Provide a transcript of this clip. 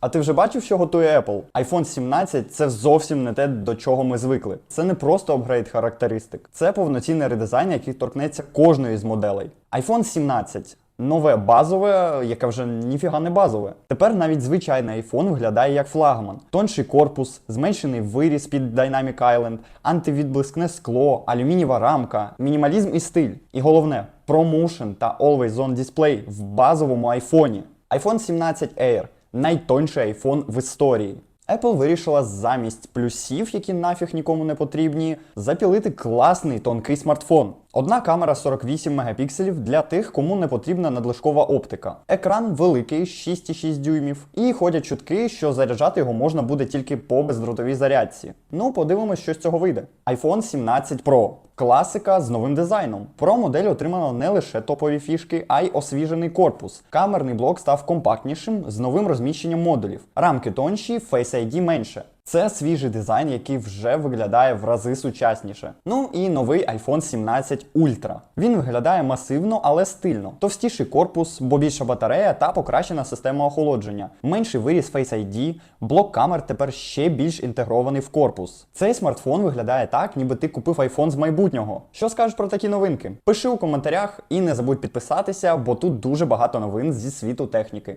А ти вже бачив, що готує Apple? iPhone 17 це зовсім не те, до чого ми звикли. Це не просто апгрейд характеристик, це повноцінний редизайн, який торкнеться кожної з моделей. iPhone 17 нове базове, яке вже ніфіга не базове. Тепер навіть звичайний iPhone виглядає як флагман. Тонший корпус, зменшений виріз під Dynamic Island, антивідблискне скло, алюмінієва рамка, мінімалізм і стиль. І головне, ProMotion та Always On Display в базовому айфоні. iPhone 17 Air найтонший iPhone в історії. Apple вирішила замість плюсів, які нафіг нікому не потрібні, запілити класний тонкий смартфон. Одна камера 48 мегапікселів для тих, кому не потрібна надлишкова оптика. Екран великий 6,6 дюймів, і ходять чутки, що заряджати його можна буде тільки по бездротовій зарядці. Ну, подивимось, що з цього вийде. iPhone 17 Pro. Класика з новим дизайном. Про модель отримано не лише топові фішки, а й освіжений корпус. Камерний блок став компактнішим з новим розміщенням модулів. Рамки тонші, Face ID менше. Це свіжий дизайн, який вже виглядає в рази сучасніше. Ну і новий iPhone 17 Ultra. Він виглядає масивно, але стильно. Товстіший корпус, бо більша батарея та покращена система охолодження. Менший виріз Face ID, блок камер тепер ще більш інтегрований в корпус. Цей смартфон виглядає так, ніби ти купив iPhone з майбутнього. Що скажеш про такі новинки? Пиши у коментарях і не забудь підписатися, бо тут дуже багато новин зі світу техніки.